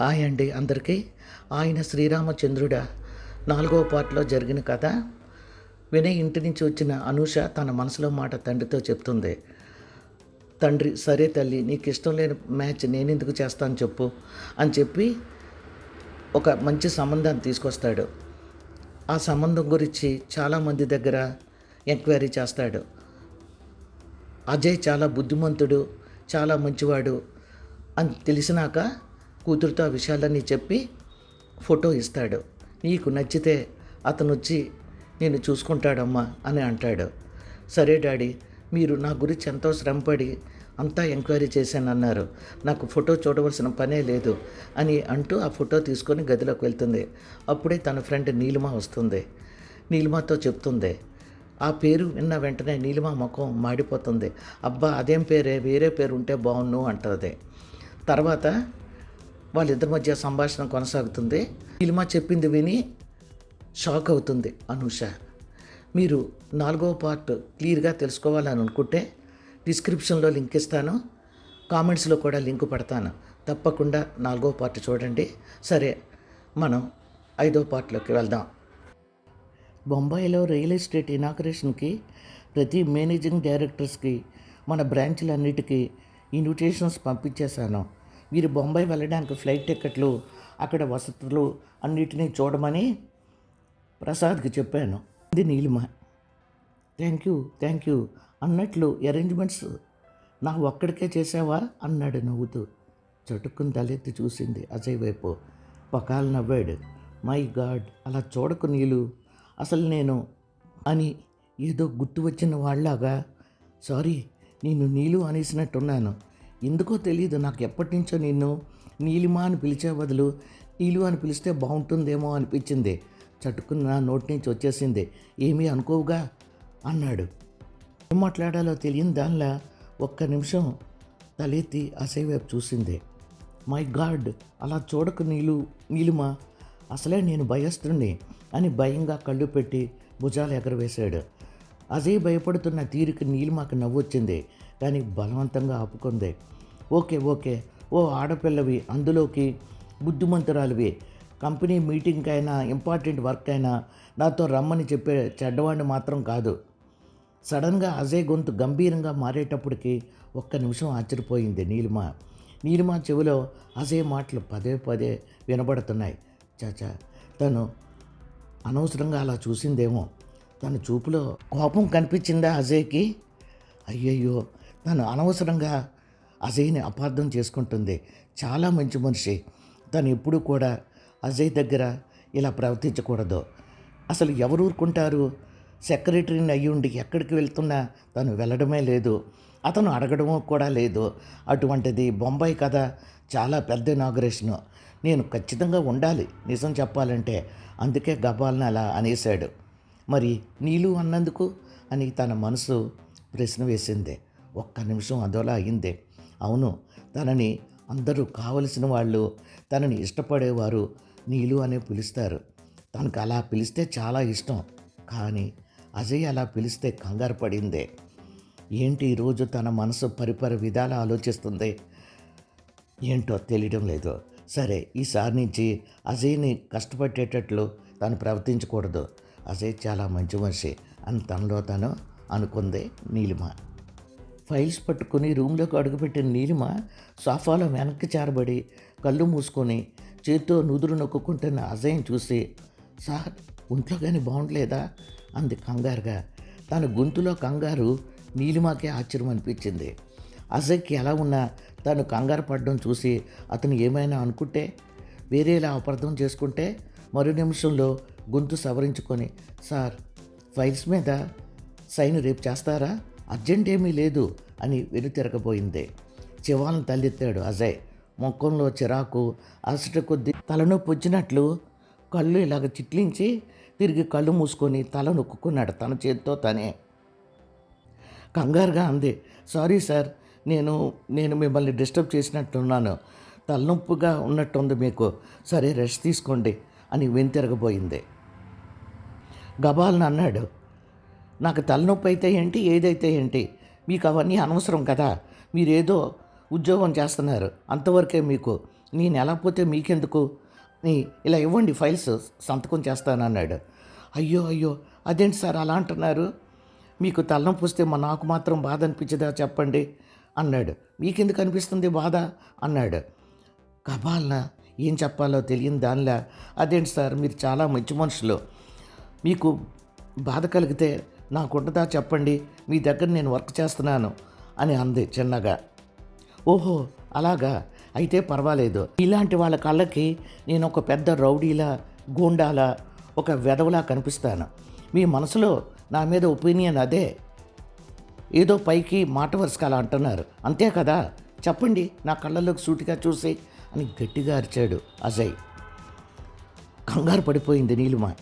Hi అండి అందరికీ. ఆయన శ్రీరామచంద్రుడ. నాలుగవ పార్ట్లో జరిగిన కథ వినయ్ ఇంటి నుంచి వచ్చిన అనూష తన మనసులో మాట తండ్రితో చెప్తుంది. తండ్రి సరే తల్లి నీకు ఇష్టం లేని మ్యాచ్ నేనెందుకు చేస్తాను చెప్పు అని చెప్పి ఒక మంచి సంబంధాన్ని తీసుకొస్తాడు. ఆ సంబంధం గురించి చాలామంది దగ్గర ఎంక్వైరీ చేస్తాడు. అజయ్ చాలా బుద్ధిమంతుడు చాలా మంచివాడు అని తెలిసినాక కూతురుతో ఆ విషయాలన్నీ చెప్పి ఫోటో ఇస్తాడు. నీకు నచ్చితే అతను వచ్చి నేను చూసుకుంటాడమ్మా అని అంటాడు. సరే డాడీ మీరు నా గురించి ఎంతో శ్రమపడి అంతా ఎంక్వైరీ చేశానన్నారు. నాకు ఫోటో చూడవలసిన పనే లేదు అని అంటూ ఆ ఫోటో తీసుకొని గదిలోకి వెళ్తుంది. అప్పుడే తన ఫ్రెండ్ నీలిమ వస్తుంది. నీలిమతో చెప్తుంది ఆ పేరు విన్న వెంటనే నీలిమ ముఖం మాడిపోతుంది. అబ్బా అదేం పేరే? వేరే పేరు ఉంటే బాగున్ను అంటుంది. తర్వాత వాళ్ళిద్దరి మధ్య సంభాషణ కొనసాగుతుంది. నీలిమ చెప్పింది విని షాక్ అవుతుంది అనూష. మీరు నాలుగవ పార్ట్ క్లియర్గా తెలుసుకోవాలని అనుకుంటే డిస్క్రిప్షన్లో లింక్ ఇస్తాను. కామెంట్స్లో కూడా లింక్ పెడతాను. తప్పకుండా నాలుగవ పార్ట్ చూడండి. సరే మనం ఐదో పార్ట్లోకి వెళ్దాం. బొంబాయిలో రియల్ ఎస్టేట్ ఇనాగ్రేషన్కి ప్రతి మేనేజింగ్ డైరెక్టర్స్కి మన బ్రాంచ్లన్నిటికీ ఇన్విటేషన్స్ పంపించేశాను. మీరు బొంబాయి వెళ్ళడానికి ఫ్లైట్ టికెట్లు అక్కడ వసతులు అన్నిటినీ చూడమని ప్రసాద్కి చెప్పాను. ఇది Neelima. Thank you thank you అన్నట్లు అరేంజ్మెంట్స్ నా ఒక్కడికే చేసావా అన్నాడు నవ్వుతూ. చటుక్కుని తలెత్తి చూసింది అజయ్ వైపు. పకాలు నవ్వాడు. మై గాడ్ అలా చూడకు నీళ్ళు అసలు నేను అని ఏదో గుర్తు వచ్చిన వాళ్ళలాగా. సారీ నేను నీళ్ళు అనేసినట్టున్నాను. ఎందుకో తెలియదు నాకు ఎప్పటి నుంచో నిన్ను నీలిమా అని పిలిచే బదులు నీలు అని పిలిస్తే బాగుంటుందేమో అనిపించింది. చట్టుకుని నా నోటి నుంచి వచ్చేసింది. ఏమీ అనుకోవుగా? అన్నాడు. ఏం మాట్లాడాలో తెలియని దానిలా ఒక్క నిమిషం తలెత్తి అసైవైపు చూసింది. మై గాడ్ అలా చూడకు నీలు నీలిమా. అసలే నేను భయస్తుడిని అని భయంగా కళ్ళు పెట్టి భుజాలు ఎగరవేశాడు. అజయ్ భయపడుతున్న తీరికి నీలిమాకు నవ్వొచ్చింది. కానీ బలవంతంగా ఆపుకుంది. Okay okay. ఓ ఆడపిల్లవి అందులోకి బుద్ధిమంతురాలివి. కంపెనీ మీటింగ్ అయినా ఇంపార్టెంట్ వర్క్ అయినా నాతో రమ్మని చెప్పే చెడ్డవాడిని మాత్రం కాదు. సడన్గా అజయ్ గొంతు గంభీరంగా మారేటప్పటికి ఒక్క నిమిషం ఆశ్చర్యపోయింది నీలిమ. నీలిమ చెవిలో అజయ్ మాటలు పదే పదే వినబడుతున్నాయి. చాచా తను అనవసరంగా అలా చూసిందేమో. తన చూపులో కోపం కనిపించిందా అజయ్కి? అయ్యయ్యో తను అనవసరంగా అజయ్ని అపార్థం చేసుకుంటుంది. చాలా మంచి మనిషి. తను ఎప్పుడూ కూడా అజయ్ దగ్గర ఇలా ప్రవర్తించకూడదు. అసలు ఎవరు ఊరుకుంటారు? సెక్రటరీని అయ్యి ఉండి ఎక్కడికి వెళ్తున్నా తను వెళ్ళడమే లేదు. అతను అడగడము కూడా లేదు. అటువంటిది బొంబాయి కథ చాలా పెద్ద ఇనాగరేషను. నేను ఖచ్చితంగా ఉండాలి నిజం చెప్పాలంటే. అందుకే గబాల్ని అలా అనేశాడు. మరి నీళ్ళు అన్నందుకు అని తన మనసు ప్రశ్న వేసింది. ఒక్క నిమిషం అదోలా అయింది అవును తనని అందరూ కావలసిన వాళ్ళు తనని ఇష్టపడేవారు నీలు అనే పిలుస్తారు. తనకు అలా పిలిస్తే చాలా ఇష్టం. కానీ అజయ్ అలా పిలిస్తే కంగారు పడిందే. ఏంటి ఈరోజు తన మనసు పరిపరి విధాలు ఆలోచిస్తుంది? ఏంటో తెలియడం లేదు. సరే ఈసారి నుంచి అజయ్ని కష్టపెట్టేటట్లు తను ప్రవర్తించకూడదు. అజయ్ చాలా మంచి మనిషి అని తనలో తను అనుకుంది నీలిమ. ఫైల్స్ పట్టుకుని రూమ్లోకి అడుగుపెట్టిన నీలిమ సోఫాలో వెనక్కి చేరబడి కళ్ళు మూసుకొని చేతితో నుదురు నొక్కుంటున్న అజయం చూసి సార్ ఒంట్లో కానీ బాగుండలేదా? అంది కంగారుగా. తన గొంతులో కంగారు నీలిమాకే ఆశ్చర్యం అనిపించింది. అజయ్కి ఎలా ఉన్నా తను కంగారు పడడం చూసి అతను ఏమైనా అనుకుంటే వేరేలా అపార్థం చేసుకుంటే మరో నిమిషంలో గొంతు సవరించుకొని సార్ ఫైల్స్ మీద సైన్ రేపు చేస్తారా? అర్జెంట్ ఏమీ లేదు అని వెనుతిరగబోయింది. చివాలను తల్లెత్తాడు అజయ్. ముఖంలో చిరాకు అసట కొద్ది తలనొప్పి వచ్చినట్లు కళ్ళు ఇలాగ చిట్లించి తిరిగి కళ్ళు మూసుకొని తల నొక్కున్నాడు తన చేతితో తనే. కంగారుగా అంది సారీ సార్ నేను నేను మిమ్మల్ని డిస్టర్బ్ చేసినట్టున్నాను. తలనొప్పిగా ఉన్నట్టుంది మీకు. సరే రెస్ట్ తీసుకోండి అని వెంతిరగబోయింది గబాల్ని అన్నాడు నాకు తలనొప్పి అయితే ఏంటి ఏదైతే ఏంటి మీకు అవన్నీ అనవసరం కదా మీరేదో ఉద్యోగం చేస్తున్నారు అంతవరకే మీకు నేను ఎలా పోతే మీకెందుకు నీ ఇలా ఇవ్వండి ఫైల్స్ సంతకం చేస్తానన్నాడు అయ్యో అయ్యో అదేంటి సార్ అలా అంటున్నారు? మీకు తలనొప్పి వస్తే మా నాకు మాత్రం బాధ అనిపించదా చెప్పండి అన్నాడు. మీకెందుకు అనిపిస్తుంది బాధ అన్నాడు. కబాలన ఏం చెప్పాలో తెలియని దానిలా అదేంటి సార్ మీరు చాలా మంచి మనుషులు మీకు బాధ కలిగితే నాకుంటుందా చెప్పండి? మీ దగ్గర నేను వర్క్ చేస్తున్నాను అని అంది చిన్నగా. ఓహో అలాగా? అయితే పర్వాలేదు. ఇలాంటి వాళ్ళ కళ్ళకి నేను ఒక పెద్ద రౌడీలా గూండాలా ఒక వెధవలా కనిపిస్తాను. మీ మనసులో నా మీద ఒపీనియన్ అదే. ఏదో పైకి మాట వరుసగా అలా అంటున్నారు. అంతే కదా? చెప్పండి నా కళ్ళలోకి సూటిగా చూసి అని గట్టిగా అరిచాడు అజయ్. కంగారు పడిపోయింది నీలిమ.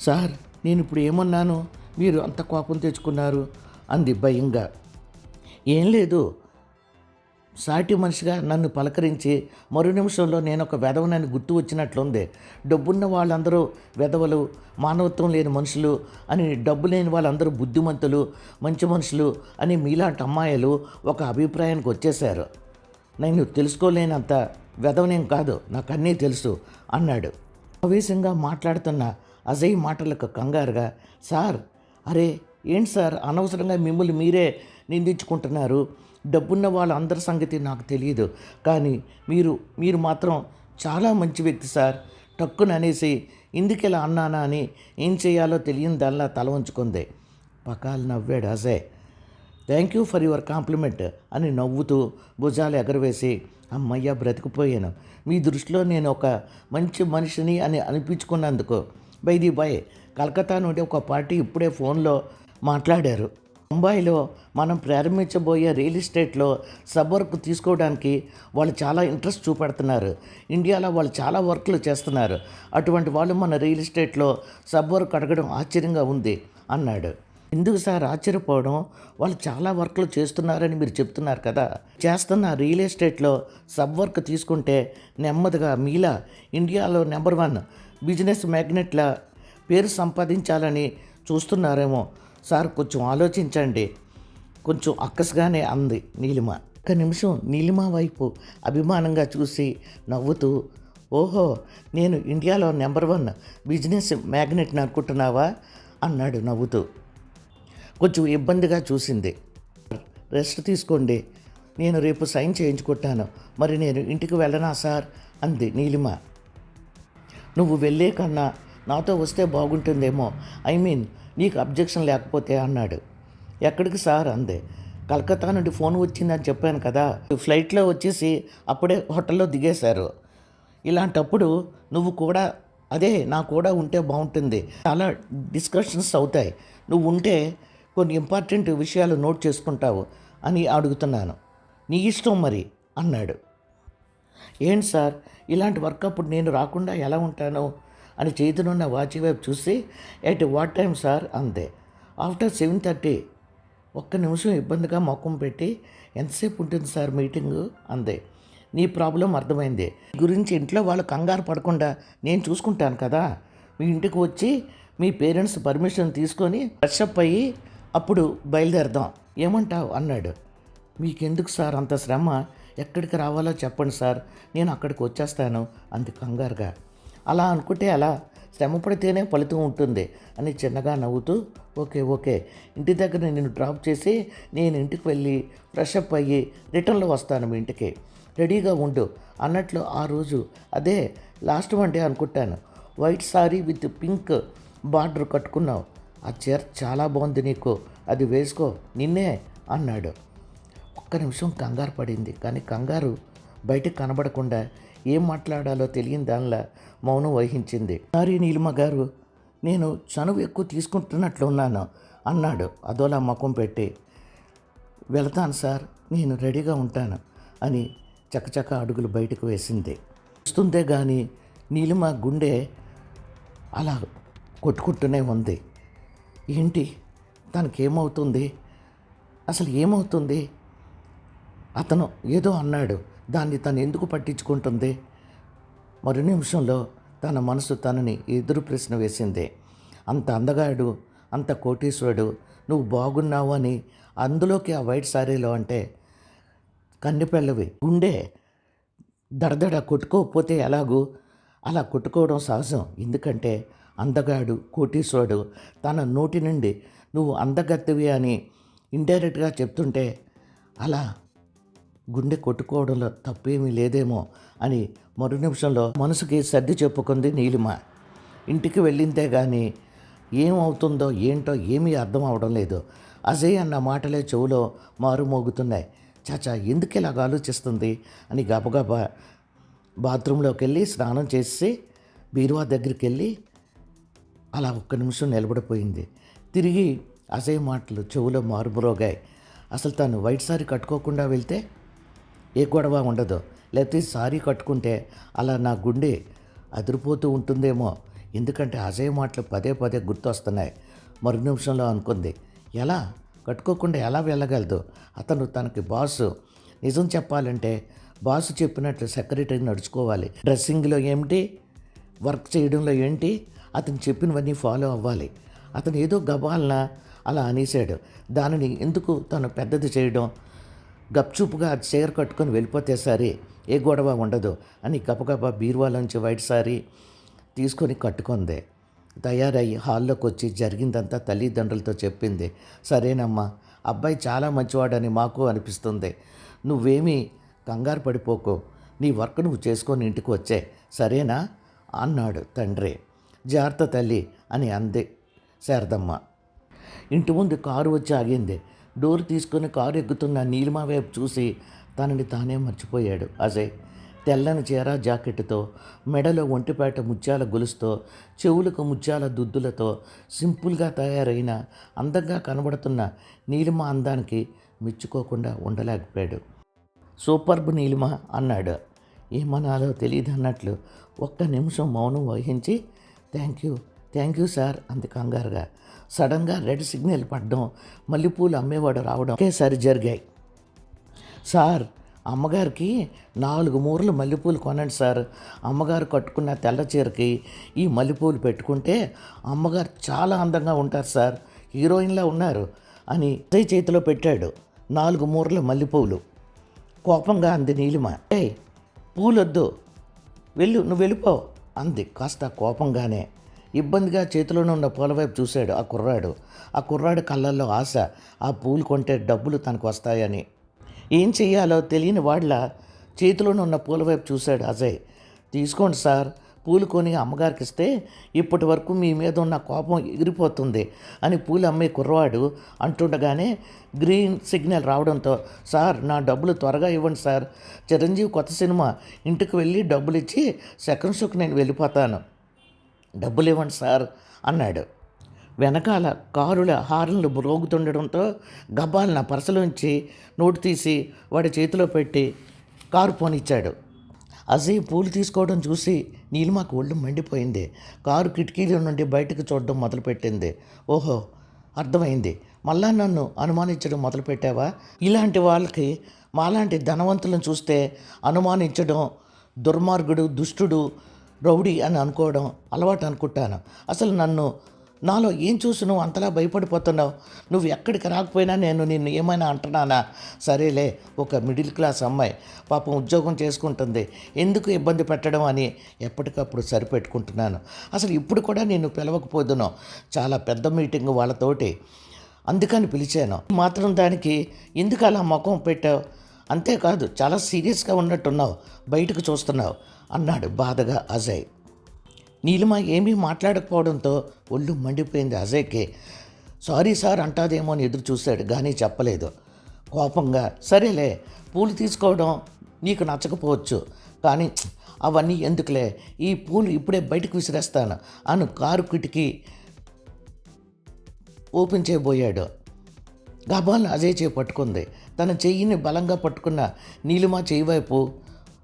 సార్ నేను ఇప్పుడు ఏమన్నాను? మీరు అంత కోపం తెచ్చుకున్నారు? అంది భయంగా. ఏం లేదు. సాటి మనిషిగా నన్ను పలకరించి మరు నిమిషంలో నేను ఒక వెధవనని గుర్తు వచ్చినట్లుంది. డబ్బున్న వాళ్ళందరూ వెధవలు మానవత్వం లేని మనుషులు అని డబ్బు లేని వాళ్ళందరూ బుద్ధిమంతులు మంచి మనుషులు అని మీలాంటి అమ్మాయిలు ఒక అభిప్రాయానికి వచ్చేశారు. నేను తెలుసుకోలేనంత వెధవనేం కాదు నాకు అన్నీ తెలుసు అన్నాడు. ఆవేశంగా మాట్లాడుతున్న అజయ్ మాటలకు కంగారుగా సార్ అరే ఏంటి సార్? అనవసరంగా మిమ్మల్ని మీరే నిందించుకుంటున్నారు. డబ్బున్న వాళ్ళందరి సంగతి నాకు తెలియదు కానీ మీరు మీరు మాత్రం చాలా మంచి వ్యక్తి సార్. టక్కున అనేసి ఇందుకెలా అన్నానా అని ఏం చేయాలో తెలియని దానిలా తల ఉంచుకుంది పకాలు నవ్వాడు Ajay. Thank you for your compliment అని నవ్వుతూ భుజాలు ఎగరవేసి అమ్మయ్య బ్రతికిపోయాను. మీ దృష్టిలో నేను ఒక మంచి మనిషిని అని అనిపించుకున్నందుకు బై ది బై కలకత్తా నుండి ఒక పార్టీ ఇప్పుడే ఫోన్లో మాట్లాడారు. ముంబైలో మనం ప్రారంభించబోయే రియల్ ఎస్టేట్లో సబ్ వర్క్ తీసుకోవడానికి వాళ్ళు చాలా ఇంట్రెస్ట్ చూపెడుతున్నారు. ఇండియాలో వాళ్ళు చాలా వర్క్లు చేస్తున్నారు. అటువంటి వాళ్ళు మన రియల్ ఎస్టేట్లో సబ్ వర్క్ అడగడం ఆశ్చర్యంగా ఉంది అన్నాడు. ఎందుకు సార్ ఆశ్చర్యపోవడం? వాళ్ళు చాలా వర్క్లు చేస్తున్నారని మీరు చెప్తున్నారు కదా. చేస్తున్న రియల్ ఎస్టేట్లో సబ్ వర్క్ తీసుకుంటే నెమ్మదిగా మీలా ఇండియాలో నెంబర్ వన్ బిజినెస్ మ్యాగ్నెట్ల పేరు సంపాదించాలని చూస్తున్నారేమో. సార్ కొంచెం ఆలోచించండి. కొంచెం అక్కసుగానే అంది నీలిమ. ఒక నిమిషం నీలిమ వైపు అభిమానంగా చూసి నవ్వుతూ ఓహో నేను ఇండియాలో నెంబర్ వన్ బిజినెస్ మ్యాగ్నెట్ని అనుకుంటున్నావా? అన్నాడు నవ్వుతూ. కొంచెం ఇబ్బందిగా చూసింది. రెస్ట్ తీసుకోండి. నేను రేపు సైన్ చేయించుకుంటాను. మరి నేను ఇంటికి వెళ్ళనా సార్? అంది నీలిమ. నువ్వు వెళ్ళే కన్నా నాతో వస్తే బాగుంటుందేమో. ఐ మీన్ నీకు అబ్జెక్షన్ లేకపోతే అన్నాడు. ఎక్కడికి సార్ అందే. కలకత్తా నుండి ఫోన్ వచ్చిందని చెప్పాను కదా. ఫ్లైట్లో వచ్చేసి అప్పుడే హోటల్లో దిగేశారు. ఇలాంటప్పుడు నువ్వు కూడా అదే నా కూడా ఉంటే బాగుంటుంది. చాలా డిస్కషన్స్ అవుతాయి. నువ్వు ఉంటే కొన్ని ఇంపార్టెంట్ విషయాలు నోట్ చేసుకుంటావు అని అడుగుతున్నాను. నీ ఇష్టం మరి అన్నాడు. ఏంటి సార్? ఇలాంటి వర్క్ అప్పుడు నేను రాకుండా ఎలా ఉంటాను అని చేతినున్న వాచి వైపు చూసి ఎట్ వాట్ టైం సార్ అందే. ఆఫ్టర్ సెవెన్ థర్టీ ఒక్క నిమిషం ఇబ్బందిగా మొక్కం పెట్టి ఎంతసేపు ఉంటుంది సార్ మీటింగు అందే. నీ ప్రాబ్లం అర్థమైంది. గురించి ఇంట్లో వాళ్ళు కంగారు పడకుండా నేను చూసుకుంటాను కదా. మీ ఇంటికి వచ్చి మీ పేరెంట్స్ పర్మిషన్ తీసుకొని ఫ్రెష్అప్ అయ్యి అప్పుడు బయలుదేరదాం. ఏమంటావు? అన్నాడు. మీకెందుకు సార్ అంత శ్రమ? ఎక్కడికి రావాలో చెప్పండి సార్ నేను అక్కడికి వచ్చేస్తాను అంది కంగారుగా. అలా అనుకుంటే అలా శ్రమ పడితేనే ఫలితం ఉంటుంది అని చిన్నగా నవ్వుతూ ఓకే ఓకే ఇంటి దగ్గర నేను డ్రాప్ చేసి నేను ఇంటికి వెళ్ళి ఫ్రెషప్ అయ్యి రిటర్న్లో వస్తాను మీ ఇంటికి. రెడీగా ఉండు అన్నట్లు ఆ రోజు అదే లాస్ట్ వన్ డే అనుకుంటాను. White sari with pink border కట్టుకున్నావు. ఆ చీర చాలా బాగుంది నీకు అది వేసుకో నిన్నే అన్నాడు. ఒక్క నిమిషం కంగారు పడింది. కానీ కంగారు బయటకు కనబడకుండా ఏం మాట్లాడాలో తెలియని దానిలా మౌనం వహించింది. సారీ నీలిమ గారు నేను చనువు ఎక్కువ తీసుకుంటున్నట్లు ఉన్నాను అన్నాడు. అదోలా ముఖం పెట్టి వెళతాను సార్ నేను రెడీగా ఉంటాను అని చకచక అడుగులు బయటకు వేసింది. వస్తుందే కానీ నీలిమ గుండె అలా కొట్టుకుంటూనే ఉంది. ఏంటి? తనకేమవుతుంది? అసలు ఏమవుతుంది? అతను ఏదో అన్నాడు. దాన్ని తను ఎందుకు పట్టించుకుంటుంది? మరు నిమిషంలో తన మనసు తనని ఎదురు ప్రశ్న వేసింది. అంత అందగాడు అంత కోటీశ్వరుడు నువ్వు బాగున్నావు అని అందులోకి ఆ వైట్ సారీలో అంటే కన్నెపెళ్ళవి గుండె దడదడ కొట్టుకోకపోతే ఎలాగూ? అలా కొట్టుకోవడం సహజం. ఎందుకంటే అందగాడు కోటీశ్వరుడు తన నోటి నుండి నువ్వు అందగత్తివి అని ఇండైరెక్ట్గా చెప్తుంటే అలా గుండె కొట్టుకోవడంలో తప్పేమీ లేదేమో అని మరు నిమిషంలో మనసుకి సర్ది చెప్పుకుంది నీలిమ. ఇంటికి వెళ్ళిందే కానీ ఏమవుతుందో ఏంటో ఏమీ అర్థం అవడం లేదు. అజయ్ అన్న మాటలే చెవులో మారుమోగుతున్నాయి. చాచా ఎందుకు ఇలాగ ఆలోచిస్తుంది? అని గబగబా బాత్రూంలోకి వెళ్ళి స్నానం చేసి బీరువా దగ్గరికి వెళ్ళి అలా ఒక్క నిమిషం నిలబడిపోయింది. తిరిగి అజయ్ మాటలు చెవులో మారుమరోగాయి. అసలు తను వైట్ సారీ కట్టుకోకుండా వెళ్తే ఏ గొడవ ఉండదు. లేకపోతే సారీ కట్టుకుంటే అలా నా గుండె అదిరిపోతూ ఉంటుందేమో. ఎందుకంటే అజయ్ మాటలు పదే పదే గుర్తొస్తున్నాయి. మరు నిమిషంలో అనుకుంది ఎలా? కట్టుకోకుండా ఎలా వెళ్ళగలదు? అతను తనకి బాసు. నిజం చెప్పాలంటే బాసు చెప్పినట్లు సెక్రటరీ నడుచుకోవాలి. డ్రెస్సింగ్లో ఏమిటి వర్క్ చేయడంలో ఏంటి? అతను చెప్పినవన్నీ ఫాలో అవ్వాలి. అతను ఏదో గబాలన? అలా అనేసాడు దానిని ఎందుకు తను పెద్దది చేయడం? గప్చూపుగా చీర కట్టుకొని వెళ్ళిపోతే సరే ఏ గొడవ ఉండదు అని గబగబా బీరువాలోంచి వైట్ సారీ తీసుకొని కట్టుకుంది. తయారయ్యి హాల్లోకి వచ్చి జరిగిందంతా తల్లిదండ్రులతో చెప్పింది. సరేనమ్మా అబ్బాయి చాలా మంచివాడని మాకు అనిపిస్తుంది. నువ్వేమీ కంగారు పడిపోకు. నీ వర్క్ నువ్వు చేసుకొని ఇంటికి వచ్చే. సరేనా? అన్నాడు తండ్రి. జాగ్రత్త తల్లి అని అంది శారదమ్మ. ఇంటి ముందు కారు వచ్చి ఆగింది. డోర్ తీసుకొని కారు ఎక్కుతున్న నీలిమ వైపు చూసి తనని తానే మర్చిపోయాడు. అజయ్ తెల్లని చీర జాకెట్తో మెడలో ఒంటిపేట ముత్యాల గొలుసుతో చెవులకు ముత్యాల దుద్దులతో సింపుల్గా తయారైన అందంగా కనబడుతున్న నీలిమ అందానికి మెచ్చుకోకుండా ఉండలేకపోయాడు. సూపర్బ్ నీలిమ అన్నాడు. ఏమనాలో తెలియదు అన్నట్లు ఒక్క నిమిషం మౌనం వహించి thank you thank you sir అంది కంగారుగా. సడన్గా రెడ్ సిగ్నల్ పడడం మల్లెపూలు అమ్మేవాడు రావడం ఒకేసారి జరిగాయి. సార్ అమ్మగారికి నాలుగు మూరలు మల్లెపూలు కొనండి సార్. అమ్మగారు కట్టుకున్న తెల్ల చీరకి ఈ మల్లెపూలు పెట్టుకుంటే అమ్మగారు చాలా అందంగా ఉంటారు సార్ హీరోయిన్లా ఉన్నారు అని అజయ్ చేతిలో పెట్టాడు నాలుగు మూరల మల్లెపూలు. కోపంగా అంది నీలిమ ఏయ్ పూలొద్దు వెళ్ళు నువ్వు వెళ్ళిపో అంది కాస్త కోపంగానే. ఇబ్బందిగా చేతిలోనే ఉన్న పూల వైపు చూశాడు ఆ కుర్రాడు. ఆ కుర్రాడు కళ్ళల్లో ఆశ ఆ పూలు కొంటే డబ్బులు తనకు వస్తాయని. ఏం చెయ్యాలో తెలియని వాళ్ళ చేతిలోనే ఉన్న పూల వైపు చూశాడు అజయ్. తీసుకోండి సార్ పూలు కొని అమ్మగారికి ఇస్తే ఇప్పటి వరకు మీ మీద ఉన్న కోపం ఎగిరిపోతుంది అని పూలు అమ్మే కుర్రవాడు అంటుండగానే గ్రీన్ సిగ్నల్ రావడంతో సార్ నా డబ్బులు త్వరగా ఇవ్వండి సార్. చిరంజీవి కొత్త సినిమా. ఇంటికి వెళ్ళి డబ్బులు ఇచ్చి సెకండ్ షోకి నేను వెళ్ళిపోతాను. డబ్బులు ఇవ్వండి సార్ అన్నాడు. వెనకాల కారుల హార్న్లు మ్రోగుతుండడంతో గబ్బాల పరసలోంచి నోటు తీసి వాడి చేతిలో పెట్టి కారు పోనిచ్చాడు. అజయ్ పూలు తీసుకోవడం చూసి నీలిమాకు ఒళ్ళు మండిపోయింది. కారు కిటికీల నుండి బయటకు చూడడం మొదలుపెట్టింది. ఓహో అర్థమైంది. మళ్ళా నన్ను అనుమానించడం మొదలుపెట్టావా? ఇలాంటి వాళ్ళకి మాలాంటి ధనవంతులను చూస్తే అనుమానించడం దుర్మార్గుడు దుష్టుడు రౌడీ అని అనుకోవడం అలవాటు అనుకుంటాను. అసలు నన్ను నాలో ఏం చూసి నువ్వు అంతలా భయపడిపోతున్నావు? నువ్వు ఎక్కడికి రాకపోయినా నేను నిన్ను ఏమైనా అంటున్నానా? సరేలే ఒక మిడిల్ క్లాస్ అమ్మాయి పాపం ఉద్యోగం చేసుకుంటుంది. ఎందుకు ఇబ్బంది పెట్టడం అని ఎప్పటికప్పుడు సరిపెట్టుకుంటున్నాను. అసలు ఇప్పుడు కూడా నేను పిలవకపోదును. చాలా పెద్ద మీటింగ్ వాళ్ళతోటి అందుకని పిలిచాను. మాత్రం దానికి ఎందుకు అలా ముఖం పెట్టావు? అంతేకాదు చాలా సీరియస్గా ఉన్నట్టున్నావు. బయటకు చూస్తున్నావు. అన్నాడు బాధగా అజయ్. నీలిమ ఏమీ మాట్లాడకపోవడంతో ఒళ్ళు మండిపోయింది అజయ్కి. సారీ సార్ అంటాదేమో అని ఎదురు చూశాడు కానీ చెప్పలేదు. కోపంగా సరేలే పూలు తీసుకోవడం నీకు నచ్చకపోవచ్చు కానీ అవన్నీ ఎందుకులే ఈ పూలు ఇప్పుడే బయటకు విసిరేస్తాను అను కారు కిటికీ ఓపెన్ చేయబోయాడు. గబాల్ అజయ్ చేయి పట్టుకుంది. తన చెయ్యిని బలంగా పట్టుకున్న నీలిమ చెయ్యి వైపు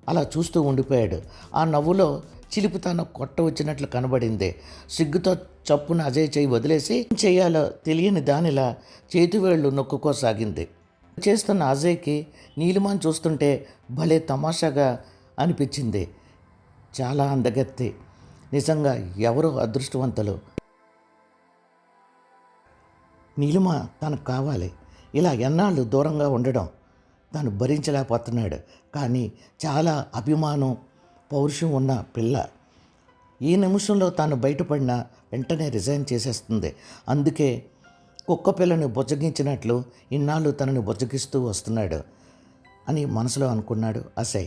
అలా చూస్తూ ఉండిపోయాడు. ఆ నవ్వులో చిలిపి తాను కొట్ట వచ్చినట్లు కనబడింది. సిగ్గుతో చప్పున అజయ్ చేయి వదిలేసి ఏం చేయాలో తెలియని దానిలా చేతివేళ్ళు నొక్కుకోసాగింది. చేస్తున్న అజయ్కి నీలిమాన్ చూస్తుంటే భలే తమాషాగా అనిపించింది. చాలా అందగత్తి. నిజంగా ఎవరో అదృష్టవంతులు. నీలిమ తనకు కావాలి. ఇలా ఎన్నాళ్ళు దూరంగా ఉండడం. తను భరించలేకపోతున్నాడు. కానీ చాలా అభిమానం పౌరుషం ఉన్న పిల్ల ఈ నిమిషంలో తాను బయటపడినా వెంటనే రిజైన్ చేసేస్తుంది. అందుకే కుక్క పిల్లని బుజ్జగించినట్లు ఇన్నాళ్ళు తనని బుజ్జగిస్తూ వస్తున్నాడు అని మనసులో అనుకున్నాడు అసయ్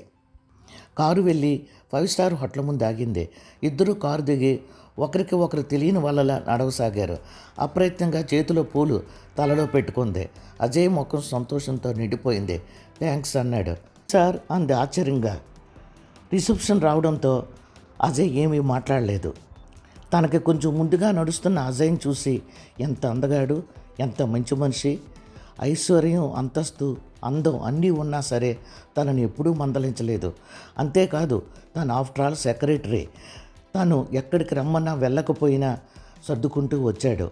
కారు వెళ్ళి ఫైవ్ స్టార్ హోటల్ ముందు ఆగింది. ఇద్దరు కారు దిగి ఒకరికి ఒకరు తెలియని వాళ్ళలా నడవసాగారు. అప్రయత్నంగా చేతిలో పూలు తలలో పెట్టుకుంది. అజయ్ ముఖం సంతోషంతో నిండిపోయింది. థ్యాంక్స్ అన్నాడు. సార్ అంది ఆశ్చర్యంగా. రిసెప్షన్ రావడంతో అజయ్ ఏమీ మాట్లాడలేదు. తనకి కొంచెం ముందుగా నడుస్తున్న అజయ్ని చూసి ఎంత అందగాడు ఎంత మంచి మనిషి ఐశ్వర్యం అంతస్తు అందం అన్నీ ఉన్నా సరే తనని ఎప్పుడూ మందలించలేదు. అంతేకాదు తను ఆఫ్టర్ ఆల్ సెక్రటరీ. తాను ఎక్కడికి రమ్మన్నా వెళ్ళకపోయినా సర్దుకుంటూ వచ్చాడు.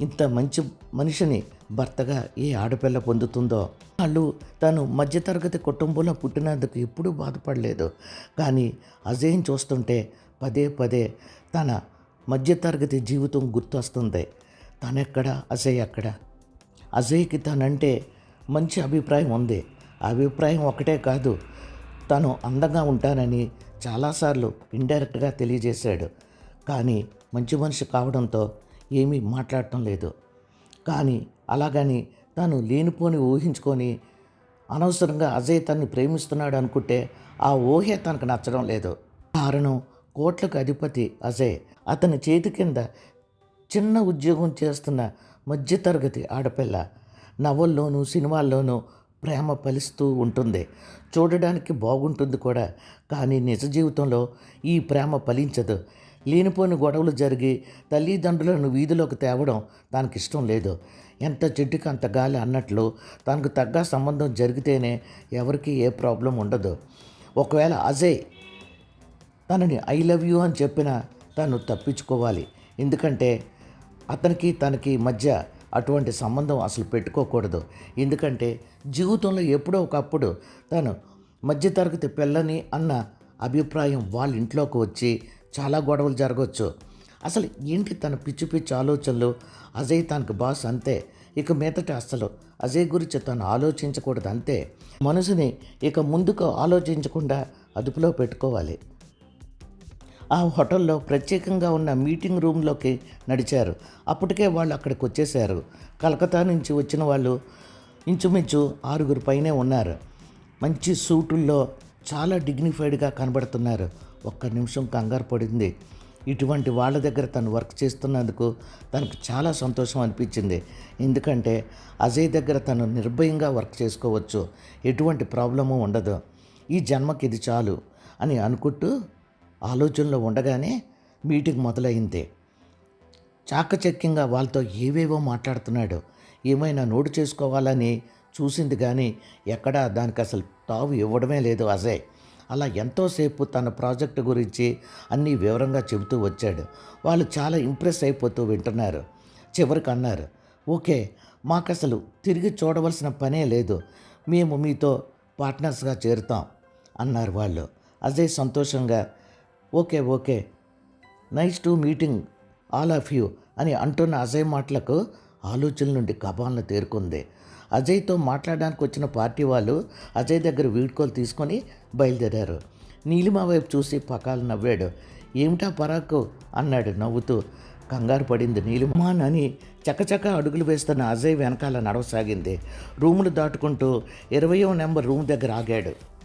ఇంత మంచి మనిషిని భర్తగా ఏ ఆడపిల్ల పొందుతుందో? వాళ్ళు తను మధ్యతరగతి కుటుంబంలో పుట్టినందుకు ఎప్పుడూ బాధపడలేదు. కానీ అజయం చూస్తుంటే పదే పదే తన మధ్యతరగతి జీవితం గుర్తొస్తుంది. తనెక్కడ? అజయ్ ఎక్కడ? అజయ్కి తనంటే మంచి అభిప్రాయం ఉంది. అభిప్రాయం ఒకటే కాదు తను అందంగా ఉంటానని చాలాసార్లు ఇండైరెక్ట్గా తెలియజేశాడు. కానీ మంచి మనిషి కావడంతో ఏమీ మాట్లాడటం లేదు. కానీ అలాగని తను లేనిపోని ఊహించుకొని అనవసరంగా అజయ్ తన్ని ప్రేమిస్తున్నాడు అనుకుంటే ఆ ఊహే తనకు నచ్చడం లేదు. కారణం కోట్లకు అధిపతి అజయ్. అతని చేతి కింద చిన్న ఉద్యోగం చేస్తున్న మధ్యతరగతి ఆడపిల్ల. నవల్లోనూ సినిమాల్లోనూ ప్రేమ ఫలిస్తూ ఉంటుంది. చూడడానికి బాగుంటుంది కూడా. కానీ నిజ జీవితంలో ఈ ప్రేమ ఫలించదు. లేనిపోని గొడవలు జరిగి తల్లిదండ్రులను వీధిలోకి తేవడం తనకి ఇష్టం లేదు. ఎంత చెట్టుకి అంత గాలి అన్నట్లు తనకు తగ్గ సంబంధం జరిగితేనే ఎవరికి ఏ ప్రాబ్లం ఉండదు. ఒకవేళ అజయ్ తనని ఐ లవ్ యూ అని చెప్పిన తను తప్పించుకోవాలి. ఎందుకంటే అతనికి తనకి మధ్య అటువంటి సంబంధం అసలు పెట్టుకోకూడదు. ఎందుకంటే జీవితంలో ఎప్పుడో ఒకప్పుడు తను మధ్యతరగతి పిల్లని అన్న అభిప్రాయం వాళ్ళ ఇంట్లోకి వచ్చి చాలా గొడవలు జరగవచ్చు అసలు ఏంటి తన పిచ్చి పిచ్చి ఆలోచనలు? అజయ్ తనకు బాస్ అంతే. ఇక మీదట అసలు అజయ్ గురించి తను ఆలోచించకూడదు అంతే. మనసుని ఇక ముందుకు ఆలోచించకుండా అదుపులో పెట్టుకోవాలి. ఆ హోటల్లో ప్రత్యేకంగా ఉన్న మీటింగ్ రూమ్లోకి నడిచారు. అప్పటికే వాళ్ళు అక్కడికి వచ్చేసారు కలకత్తా నుంచి వచ్చిన వాళ్ళు ఇంచుమించు ఆరుగురు పైనే ఉన్నారు. మంచి సూటుల్లో చాలా డిగ్నిఫైడ్గా కనబడుతున్నారు. ఒక్క నిమిషం కంగారు పడింది. ఇటువంటి వాళ్ళ దగ్గర తను వర్క్ చేస్తున్నందుకు తనకు చాలా సంతోషం అనిపించింది. ఎందుకంటే అజయ్ దగ్గర తను నిర్భయంగా వర్క్ చేసుకోవచ్చు. ఎటువంటి ప్రాబ్లము ఉండదు. ఈ జన్మకి ఇది చాలు అని అనుకుంటూ ఆలోచనలో ఉండగానే మీటింగ్ మొదలైంది. చాకచక్యంగా వాళ్ళతో ఏవేవో మాట్లాడుతున్నాడు. ఏమైనా నోటు చేసుకోవాలని చూసింది కానీ ఎక్కడా దానికి అసలు తావు ఇవ్వడమే లేదు అజయ్. అలా ఎంతోసేపు తన ప్రాజెక్టు గురించి అన్నీ వివరంగా చెబుతూ వచ్చాడు. వాళ్ళు చాలా ఇంప్రెస్ అయిపోతూ వింటున్నారు. చివరికి అన్నారు ఓకే మాకు అసలు తిరిగి చూడవలసిన పనే లేదు. మేము మీతో పార్ట్నర్స్గా చేరుతాం అన్నారు వాళ్ళు. అజయ్ సంతోషంగా okay okay. Nice to meeting all of you అని అంటున్న అజయ్ మాటలకు ఆలోచనల నుండి కబాలను తేరుకుంది. అజయ్తో మాట్లాడడానికి వచ్చిన పార్టీ వాళ్ళు అజయ్ దగ్గర వీడ్కోలు తీసుకొని బయలుదేరారు. నీలిమ వైపు చూసి పకాలు నవ్వాడు. ఏమిటా పరాకు? అన్నాడు నవ్వుతూ. కంగారు పడింది నీలిమాన్ అని చకచక అడుగులు వేస్తున్న అజయ్ వెనకాల నడవసాగింది. రూములు దాటుకుంటూ ఇరవయో నెంబర్ రూమ్ దగ్గర ఆగాడు.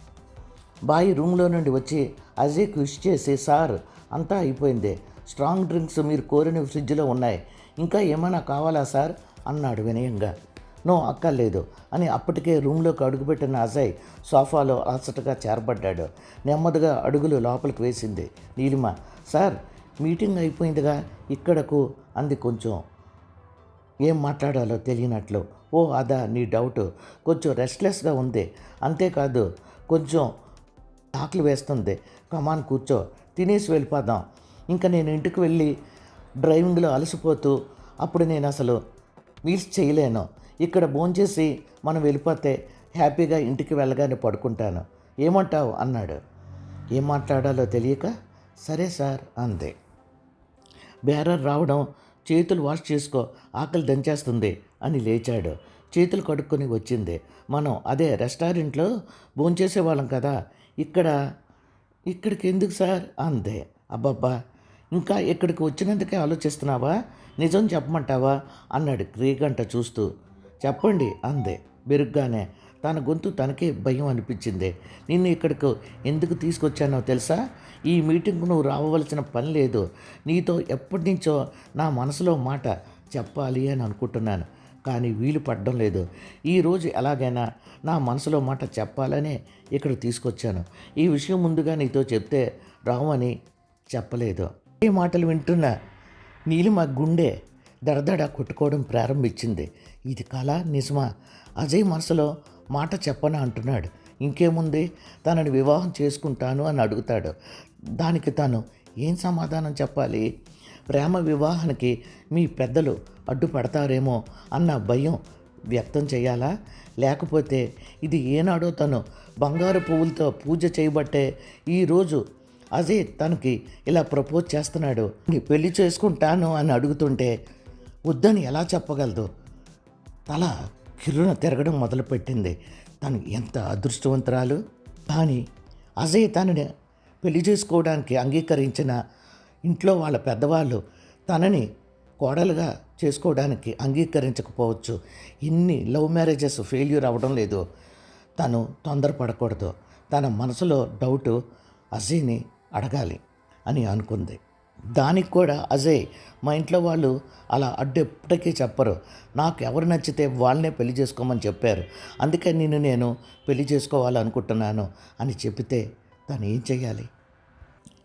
బాయ్ రూమ్లో నుండి వచ్చి అజయ్కి విష్ చేసి సార్ అంతా అయిపోయింది. స్ట్రాంగ్ డ్రింక్స్ మీరు కోరిన ఫ్రిడ్జ్లో ఉన్నాయి. ఇంకా ఏమైనా కావాలా సార్? అన్నాడు వినయంగా. నో అక్కర్లేదు అని అప్పటికే రూమ్లోకి అడుగుపెట్టిన అజయ్ సోఫాలో అలసటగా చేరబడ్డాడు. నెమ్మదిగా అడుగులు లోపలికి వేసింది. నీలిమ సార్ మీటింగ్ అయిపోయిందిగా ఇక్కడకు అంది కొంచెం. ఏం మాట్లాడాలో తెలియనట్లు. ఓ అదా నీ డౌట్. కొంచెం రెస్ట్లెస్గా ఉంది. అంతేకాదు కొంచెం ఆకలి వేస్తుంది. కమాన్ కూర్చో తినేసి వెళ్ళిపోదాం. ఇంకా నేను ఇంటికి వెళ్ళి డ్రైవింగ్లో అలసిపోతూ అప్పుడు నేను అసలు మీల్స్ చేయలేను. ఇక్కడ భోంచేసి మనం వెళ్ళిపోతే హ్యాపీగా ఇంటికి వెళ్ళగానే పడుకుంటాను. ఏమంటావు? అన్నాడు. ఏం మాట్లాడాలో తెలియక సరే సార్ అంది. బేరర్ రావడం చేతులు వాష్ చేసుకో ఆకలి దంచేస్తుంది అని లేచాడు. చేతులు కడుక్కొని వచ్చింది. మనం అదే రెస్టారెంట్లో భోంచేసే వాళ్ళం కదా ఇక్కడ ఇక్కడికి ఎందుకు సార్? అందే అబ్బబ్బా ఇంకా ఇక్కడికి వచ్చినందుకే ఆలోచిస్తున్నావా? నిజం చెప్పమంటావా? అన్నాడు క్రీగంట చూస్తూ. చెప్పండి అందే బెరుగ్గానే. తన గొంతు తనకే భయం అనిపించింది. నిన్ను ఇక్కడికి ఎందుకు తీసుకొచ్చానో తెలుసా? ఈ మీటింగ్కు నువ్వు రావవలసిన పని లేదు. నీతో ఎప్పటి నుంచో నా మనసులో మాట చెప్పాలి అని అనుకుంటున్నాను. కానీ వీలు పడడం లేదు. ఈరోజు ఎలాగైనా నా మనసులో మాట చెప్పాలనే ఇక్కడ తీసుకొచ్చాను. ఈ విషయం ముందుగా నీతో చెప్తే రావని చెప్పలేదు. ఈ మాటలు వింటున్న నీలిమ గుండె దడదడ కొట్టుకోవడం ప్రారంభించింది. ఇది కళ నిజమా? అజయ్ మనసులో మాట చెప్పనా అంటున్నాడు. ఇంకేముంది? తనని వివాహం చేసుకుంటాను అని అడుగుతాడు. దానికి తను ఏం సమాధానం చెప్పాలి? ప్రేమ వివాహానికి మీ పెద్దలు అడ్డుపడతారేమో అన్న భయం వ్యక్తం చేయాలా? లేకపోతే ఇది ఏనాడో తను బంగారు పువ్వులతో పూజ చేయబట్టే ఈరోజు అజయ్ తనకి ఇలా ప్రపోజ్ చేస్తున్నాడు. నీ పెళ్ళి చేసుకుంటాను అని అడుగుతుంటే వద్దని ఎలా చెప్పగలదు? తల కిర్రున తిరగడం మొదలుపెట్టింది. తను ఎంత అదృష్టవంతురాలు? కానీ అజయ్ తనని పెళ్ళి చేసుకోవడానికి అంగీకరించిన ఇంట్లో వాళ్ళ పెద్దవాళ్ళు తనని కోడలుగా చేసుకోవడానికి అంగీకరించకపోవచ్చు. ఇన్ని లవ్ మ్యారేజెస్ ఫెయిల్యూర్ అవ్వడం లేదు. తను తొందరపడకూడదు. తన మనసులో డౌటు అజయ్ని అడగాలి అని అనుకుంది. దానికి కూడా అజయ్ మా ఇంట్లో వాళ్ళు అలా అడ్డెప్పటికీ చెప్పరు. నాకు ఎవరు నచ్చితే వాళ్ళనే పెళ్ళి చేసుకోమని చెప్పారు. అందుకే నిన్ను నేను పెళ్ళి చేసుకోవాలనుకుంటున్నాను అని చెబితే తను ఏం చేయాలి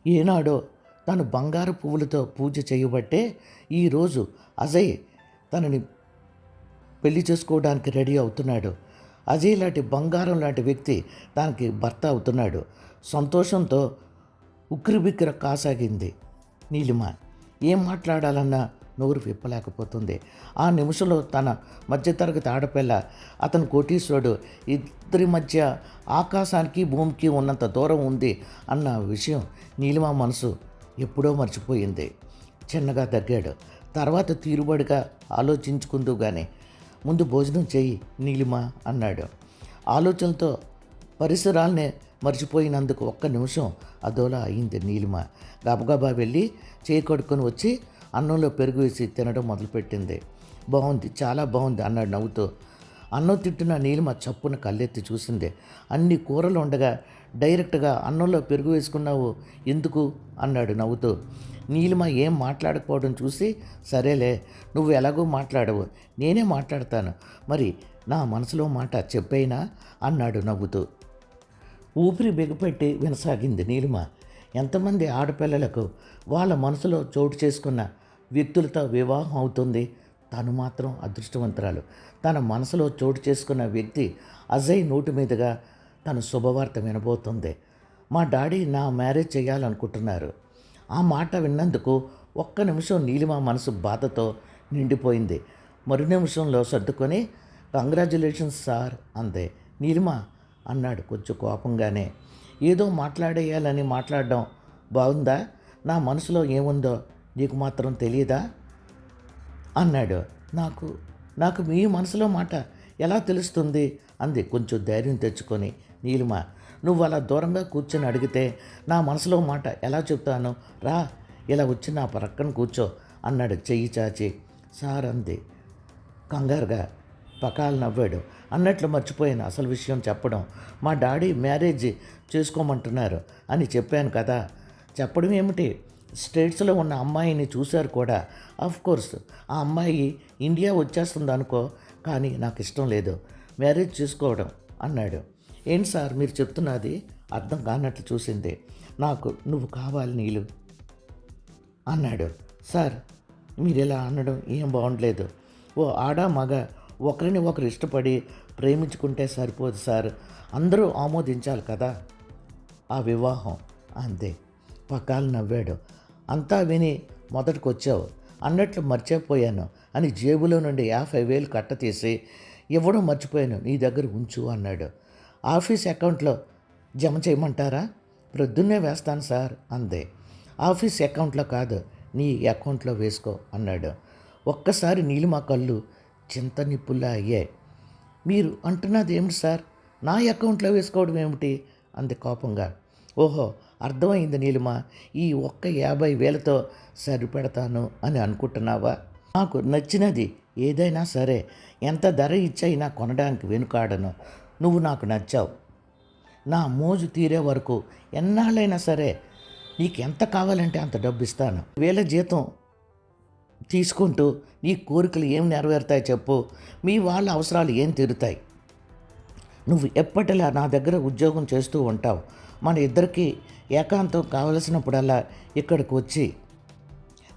ఏనాడో తను బంగారు పువ్వులతో పూజ చేయబట్టే ఈరోజు అజయ్ తనని పెళ్ళి చేసుకోవడానికి రెడీ అవుతున్నాడు. అజయ్ లాంటి బంగారం లాంటి వ్యక్తి తనకి భర్త అవుతున్నాడు. సంతోషంతో ఉక్కిరిబిక్కిర కాసాగింది నీలిమ. ఏం మాట్లాడాలన్నా నోరు విప్పలేకపోతుంది. ఆ నిమిషంలో తన మధ్యతరగతి ఆడపిల్ల అతను కోటీశ్వరుడు ఇద్దరి మధ్య ఆకాశానికి భూమికి ఉన్నంత దూరం ఉంది అన్న విషయం నీలిమ మనసు ఎప్పుడో మర్చిపోయింది. చిన్నగా తగ్గాడు. తర్వాత తీరుబడిగా ఆలోచించుకుందు కానీ ముందు భోజనం చేయి నీలిమ అన్నాడు. ఆలోచనతో పరిసరాల్ని మర్చిపోయినందుకు ఒక్క నిమిషం అదోలా అయింది నీలిమ. గబగబా వెళ్ళి చేయి కడుక్కొని వచ్చి అన్నంలో పెరుగు వేసి తినడం మొదలుపెట్టింది. బాగుంది చాలా బాగుంది అన్నాడు నవ్వుతూ. అన్నం తింటున్న నీలిమ చప్పున కళ్ళెత్తి చూసింది. అన్ని కూరలు ఉండగా డైరెక్ట్గా అన్నంలో పెరుగు వేసుకున్నావు ఎందుకు? అన్నాడు నవ్వుతూ. నీలిమ ఏం మాట్లాడకపోవడం చూసి సరేలే నువ్వు ఎలాగో మాట్లాడవు నేనే మాట్లాడతాను. మరి నా మనసులో మాట చెప్పైనా? అన్నాడు నవ్వుతూ. ఊపిరి బిగపెట్టి వినసాగింది నీలిమ. ఎంతమంది ఆడపిల్లలకు వాళ్ళ మనసులో చోటు చేసుకున్న వ్యక్తులతో వివాహం అవుతుంది? తను మాత్రం అదృష్టవంతురాలు. తన మనసులో చోటు చేసుకున్న వ్యక్తి అజయ్ నోటి మీదుగా తన శుభవార్త వినబోతుంది. మా డాడీ నా మ్యారేజ్ చేయాలనుకుంటున్నారు. ఆ మాట విన్నందుకు ఒక్క నిమిషం నీలిమ మనసు బాధతో నిండిపోయింది. మరు నిమిషంలో సర్దుకొని కంగ్రాచులేషన్స్ సార్ అందే. నీలిమ అన్నాడు కొంచెం కోపంగానే. ఏదో మాట్లాడేయాలని మాట్లాడడం బాగుందా? నా మనసులో ఏముందో నీకు మాత్రం తెలియదా అన్నాడు. నాకు నాకు మీ మనసులో మాట ఎలా తెలుస్తుంది? అంది కొంచెం ధైర్యం తెచ్చుకొని. నీలిమ నువ్వు అలా దూరంగా కూర్చొని అడిగితే నా మనసులో మాట ఎలా చెప్తాను? రా ఇలా వచ్చి నా పక్కన కూర్చో అన్నాడు చెయ్యి చాచి. సార్ అంది. కంగారుగా పకాలు నవ్వాడు. అన్నట్లు మర్చిపోయాను అసలు విషయం చెప్పడం. మా డాడీ మ్యారేజ్ చేసుకోమంటున్నారు అని చెప్పాను కదా. చెప్పడం ఏమిటి? స్టేట్స్లో ఉన్న అమ్మాయిని చూశారు కూడా. ఆఫ్ కోర్స్ ఆ అమ్మాయి ఇండియా వచ్చేస్తుంది అనుకో కానీ నాకు ఇష్టం లేదు. మ్యారేజ్ చేసుకోవడం అన్నాడు. ఏంటి సార్ మీరు చెప్తున్నది అర్థం కానట్లు చూసింది. నాకు నువ్వు కావాలి నీళ్ళు అన్నాడు. సార్ మీరు ఇలా అనడం ఏం బాగుండలేదు. ఓ ఆడ మగ ఒకరిని ఒకరు ఇష్టపడి ప్రేమించుకుంటే సరిపోదు సార్. అందరూ ఆమోదించాలి కదా. ఆ వివాహం అంతే. పకాలు నవ్వాడు. అంతా విని మొదటికొచ్చావు. అన్నట్లు మర్చిపోయాను. అని జేబులో నుండి యాభై వేలు కట్ట తీసి ఇవ్వడం మర్చిపోయాను. నీ దగ్గర ఉంచు అన్నాడు. ఆఫీస్ అకౌంట్లో జమ చేయమంటారా? ప్రొద్దున్నే వేస్తాను సార్ అందే. ఆఫీస్ అకౌంట్లో కాదు నీ అకౌంట్లో వేసుకో అన్నాడు. ఒక్కసారి నీలిమా కళ్ళు చింత నిప్పుల్లా అయ్యాయి. మీరు అంటున్నది ఏమిటి సార్? నా అకౌంట్లో వేసుకోవడం ఏమిటి? అంది కోపంగా. ఓహో అర్థమైంది నీలిమా ఈ ఒక్క యాభై వేలతో సరిపెడతాను అని అనుకుంటున్నావా? నాకు నచ్చినది ఏదైనా సరే ఎంత ధర ఇచ్చైనా కొనడానికి వెనుకాడను. నువ్వు నాకు నచ్చావు. నా మోజు తీరే వరకు ఎన్నాళ్ళైనా సరే నీకు ఎంత కావాలంటే అంత డబ్బు ఇస్తాను వేల జీతం తీసుకుంటూ నీ కోరికలు ఏం నెరవేరుతాయి చెప్పు. మీ వాళ్ళ అవసరాలు ఏం తీరుతాయి? నువ్వు ఎప్పటిలా నా దగ్గర ఉద్యోగం చేస్తూ ఉంటావు? మన ఇద్దరికి ఏకాంతం కావలసినప్పుడల్లా ఇక్కడికి వచ్చి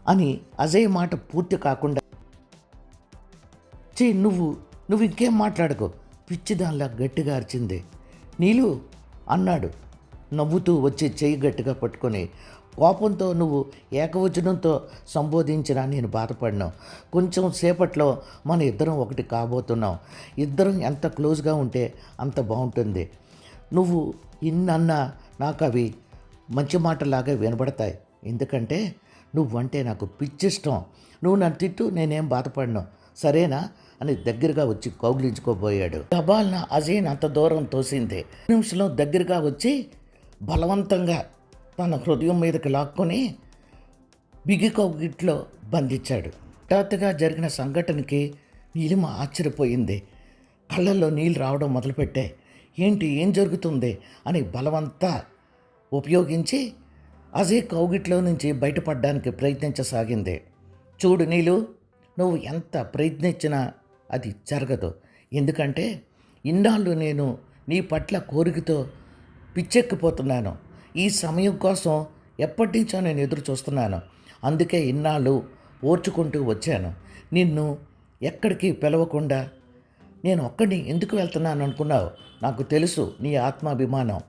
అని అజయ్ మాట పూర్తి కాకుండా చే నువ్వు నువ్వు ఇంకేం మాట్లాడుకో. పిచ్చిదానిలా గట్టిగా అరిచింది. నీలు అన్నాడు. నవ్వుతూ వచ్చి చెయ్యి గట్టిగా పట్టుకొని. కోపంతో నువ్వు ఏకవచనంతో సంబోధించినా నేను బాధపడినాం. కొంచెం సేపట్లో మన ఇద్దరం ఒకటి కాబోతున్నాం. ఇద్దరం ఎంత క్లోజ్గా ఉంటే అంత బాగుంటుంది. నువ్వు ఇన్నన్నా నాకు అవి మంచి మాటలాగా వినబడతాయి. ఎందుకంటే నువ్వంటే నాకు పిచ్చిష్టం నువ్వు నన్ను తిట్టు నేనేం బాధపడినావు సరేనా? అని దగ్గరగా వచ్చి కౌగిలించుకోబోయాడు. గబాల్న అజీన్ అంత దూరం తోసింది. నిమిషంలో దగ్గరగా వచ్చి బలవంతంగా తన హృదయం మీదకి లాక్కొని బిగి కౌగిట్లో బంధించాడు. హఠాత్తుగా జరిగిన సంఘటనకి నీలిమ ఆశ్చర్యపోయింది. కళ్ళల్లో నీళ్ళు రావడం మొదలుపెట్టే ఏంటి ఏం జరుగుతుంది అని బలవంతా ఉపయోగించి అజయ్ కౌగిట్లో నుంచి బయటపడడానికి ప్రయత్నించసాగింది. చూడు నీలు నువ్వు ఎంత ప్రయత్నించినా అది జరగదు. ఎందుకంటే ఇన్నాళ్ళు నేను నీ పట్ల కోరికతో పిచ్చెక్కిపోతున్నాను. ఈ సమయం కోసం ఎప్పటి నుంచో నేను ఎదురు చూస్తున్నాను అందుకే ఇన్నాళ్ళు ఓర్చుకుంటూ వచ్చాను. నిన్ను ఎక్కడికి పిలవకుండా నేను ఒక్కడిని ఎందుకు వెళ్తున్నాను అనుకున్నావు? నాకు తెలుసు నీ ఆత్మాభిమానం.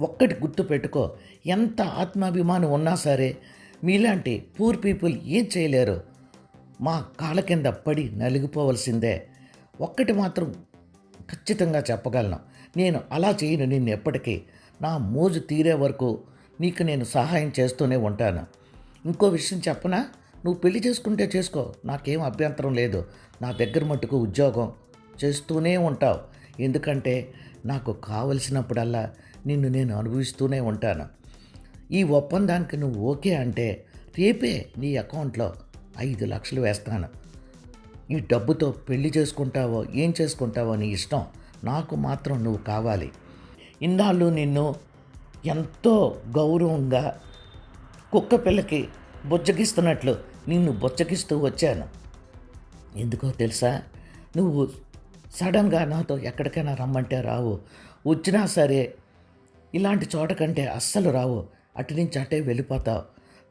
ఒక్కటి గుర్తు పెట్టుకో ఎంత ఆత్మాభిమానం ఉన్నా సరే మీలాంటి పూర్ పీపుల్ ఏం చేయలేరు? మా కాళ్ళ కింద పడి నలిగిపోవలసిందే. ఒక్కటి మాత్రం ఖచ్చితంగా చెప్పగలను. నేను అలా చేయను నిన్ను ఎప్పటికీ. నా మోజు తీరే వరకు నీకు నేను సహాయం చేస్తూనే ఉంటాను. ఇంకో విషయం చెప్పనా? నువ్వు పెళ్ళి చేసుకుంటే చేసుకో. నాకేం అభ్యంతరం లేదు. నా దగ్గర మట్టుకు ఉద్యోగం చేస్తూనే ఉంటావు. ఎందుకంటే నాకు కావలసినప్పుడల్లా నిన్ను నేను అనుభవిస్తూనే ఉంటాను. ఈ ఒప్పందానికి నువ్వు ఓకే అంటే రేపే నీ అకౌంట్లో ఐదు లక్షలు వేస్తాను. ఈ డబ్బుతో పెళ్ళి చేసుకుంటావో ఏం చేసుకుంటావో నీ ఇష్టం. నాకు మాత్రం నువ్వు కావాలి. ఇన్నాళ్ళు నిన్ను ఎంతో గౌరవంగా కుక్క పిల్లకి బుజ్జగిస్తున్నట్లు నిన్ను బుజ్జగిస్తూ వచ్చాను. ఎందుకో తెలుసా? నువ్వు సడన్గా నాతో ఎక్కడికైనా రమ్మంటే రావు. వచ్చినా సరే ఇలాంటి చోట కంటే అస్సలు రావు. అటు నుంచి అటే వెళ్ళిపోతావు.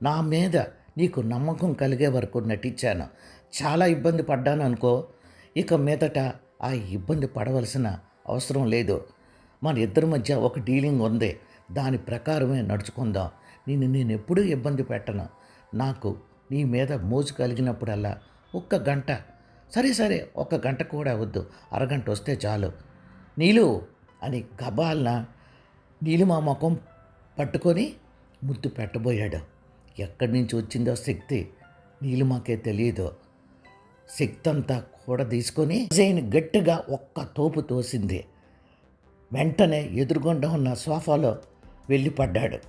నా మీద నీకు నమ్మకం కలిగే వరకు నటించాను. చాలా ఇబ్బంది పడ్డాను అనుకో. ఇక మీదట ఆ ఇబ్బంది పడవలసిన అవసరం లేదు. మన ఇద్దరి మధ్య ఒక డీలింగ్ ఉంది. దాని ప్రకారమే నడుచుకుందాం. నిన్ను నేను ఎప్పుడూ ఇబ్బంది పెట్టను. నాకు నీ మీద మోజు కలిగినప్పుడల్లా ఒక్క గంట. సరే సరే ఒక్క గంట కూడా వద్దు. అరగంట వస్తే చాలు. నీలు! అని గబాల్న నీలిమా ముఖం పట్టుకొని ముద్దు పెట్టబోయాడు. ఎక్కడి నుంచి వచ్చిందో శక్తి నీళ్ళు మాకే తెలియదు శక్తి అంతా కూడా తీసుకొని జైన్ గట్టిగా ఒక్క తోపు తోసింది. వెంటనే ఎదురుగుండా ఉన్న సోఫాలో వెళ్ళి పడ్డాడు